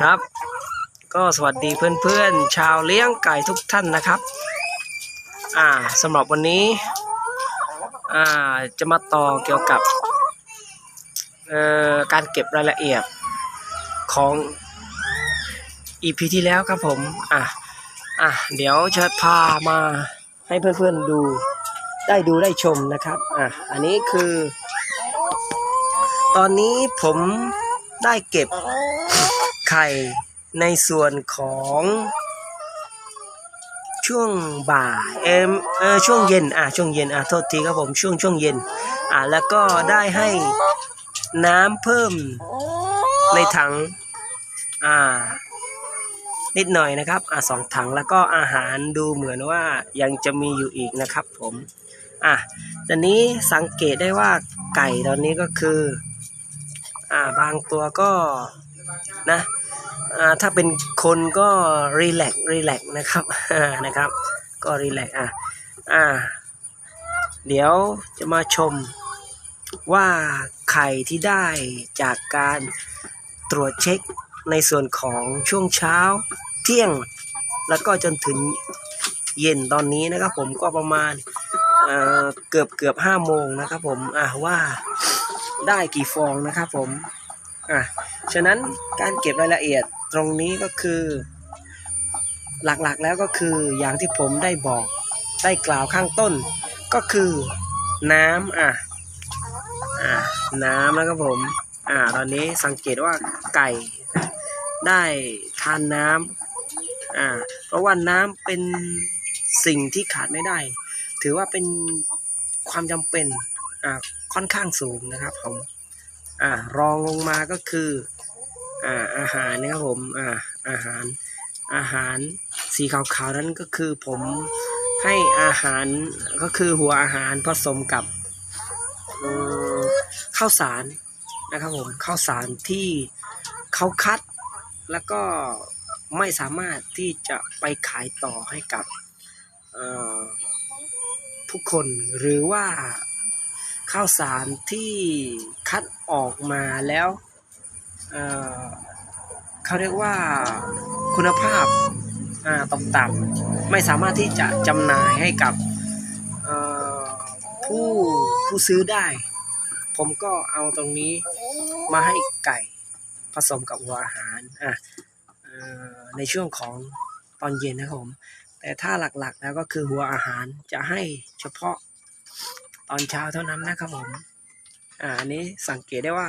ครับ ก็สวัสดีเพื่อนๆ ชาวเลี้ยงไก่ทุกท่านนะครับ อ่าสำหรับวันนี้ อ่าจะมาต่อเกี่ยวกับเอ่อการเก็บรายละเอียดของ EP ที่แล้วครับผมอะอะเดี๋ยวจะพามาให้เพื่อนๆดูได้ดูได้ชมนะครับอะอันนี้คือ ตอนนี้ผมได้เก็บ ไข่ในส่วนของช่วงบ่ายเอมเออช่วงเย็นอะช่วงเย็นอะโทษทีครับผมช่วงช่วงเย็นอะแล้วก็ได้ให้น้ำเพิ่มในถังอ่านิดหน่อยนะครับอะสองถังแล้วก็อาหารดูเหมือนว่ายังจะมีอยู่อีกนะครับผมอะตอนนี้สังเกตได้ว่าไก่ตอนนี้ก็คืออ่าบางตัวก็นะ ถ้าเป็นคนก็รีแลกรีแลกนะครับนะครับ ก็รีแลกอะอ่าเดี๋ยวจะมาชมว่าไข่ที่ได้จากการตรวจเช็คในส่วนของช่วงเช้าเที่ยง แล้วก็จนถึงเย็นตอนนี้นะครับผมก็ประมาณเเกือบเกือบห้าโมงนะครับผมอ่าว่าได้กี่ฟองนะครับผมอะ ฉะนั้นการเก็บรายละเอียดตรงนี้ก็คือ หลักๆแล้วก็คืออย่างที่ผมได้บอกได้กล่าวข้างต้น ก็คือน้ำอะอะน้ำนะครับผมอ่าตอนนี้สังเกตว่าไก่ได้ทานน้ำอ่าเพราะว่าน้ำเป็นสิ่งที่ขาดไม่ได้ ถือว่าเป็นความจำเป็นอ่าค่อนข้างสูงนะครับผมอ่ารองลงมาก็คือ อ่าอาหารนะครับผมอ่าอาหารอาหารสีขาวๆนั้นก็คือผมให้อาหารก็คือหัวอาหารผสมกับข้าวสารนะครับผมข้าวสารที่เขาคัดแล้วก็ไม่สามารถที่จะไปขายต่อให้กับผู้คนหรือว่าข้าวสารที่คัดออกมาแล้ว เขาเรียกว่าคุณภาพอ่าตกต่ำไม่สามารถที่จะจำหน่ายให้กับผู้ผู้ซื้อได้ ผมก็เอาตรงนี้มาให้ไก่ผสมกับหัวอาหารอะออในช่วงของตอนเย็นนะครับผม แต่ถ้าหลักๆแล้วก็คือหัวอาหารจะให้เฉพาะตอนเช้าเท่านั้นนะครับผม อ่าอันนี้สังเกตได้ว่า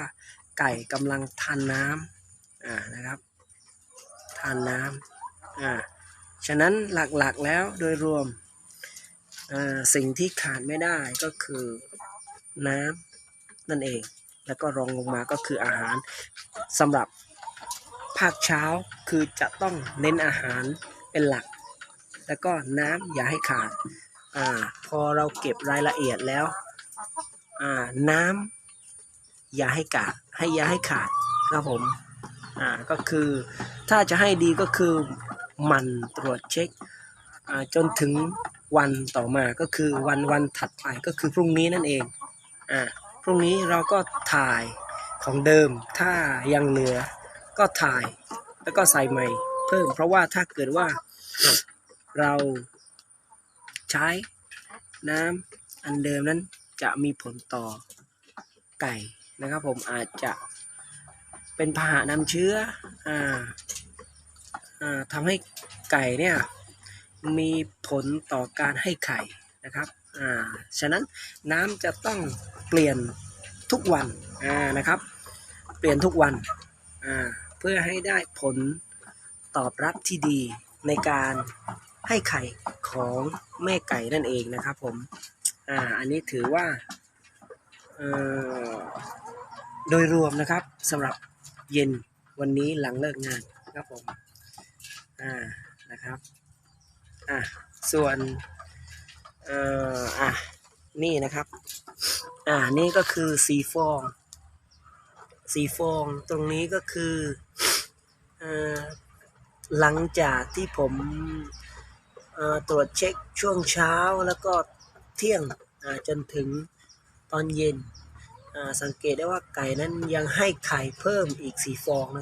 ไก่กำลังทานน้ำอ่านะครับทานน้ำอ่าฉะนั้นหลักๆแล้วโดยรวมอ่าสิ่งที่ขาดไม่ได้ก็คือน้ำนั่นเอง แล้วก็รองลงมาก็คืออาหารสำหรับภาคเช้าคือจะต้องเน้นอาหารเป็นหลัก แล้วก็น้ำอย่าให้ขาดอ่าพอเราเก็บรายละเอียดแล้วอ่าน้ำ อย่าให้กาดให้อย่าให้ขาดครับผมอ่าก็คือถ้าจะให้ดีก็คือหมันตรวจเช็คอ่าจนถึงวันต่อมาก็คือวันวันถัดไปก็คือพรุ่งนี้นั่นเองอ่าพรุ่งนี้เราก็ถ่ายของเดิมถ้ายังเหลือก็ถ่ายแล้วก็ใส่ใหม่เพิ่ม เพราะว่าถ้าเกิดว่าเราใช้น้ำอันเดิมนั้นจะมีผลต่อไก่ นะครับ ผมอาจจะเป็นพาหะนำเชื้ออ่าอ่าทำให้ไก่เนี่ยมีผลต่อการให้ไข่นะครับอ่าฉะนั้นน้ำจะต้องเปลี่ยนทุกวันอ่านะครับ เปลี่ยนทุกวันอ่าเพื่อให้ได้ผลตอบรับที่ดีในการให้ไข่ของแม่ไก่นั่นเองนะครับผมอ่าอันนี้ถือว่า โดยรวมนะครับสำหรับเย็นวันนี้หลังเลิกงานครับผมอ่านะครับอะส่วนเอ่ออะนี่นะครับ อ่านี่ก็คือสีฟอง สีฟองตรงนี้ก็คือเอ่อหลังจากที่ผมเอ่อตรวจเช็คช่วงเช้าแล้วก็เที่ยงอ่าจนถึง อนเย็น สังเกตได้ว่าไก่นั้นยังให้ไข่เพิ่มอีกสีฟองนะ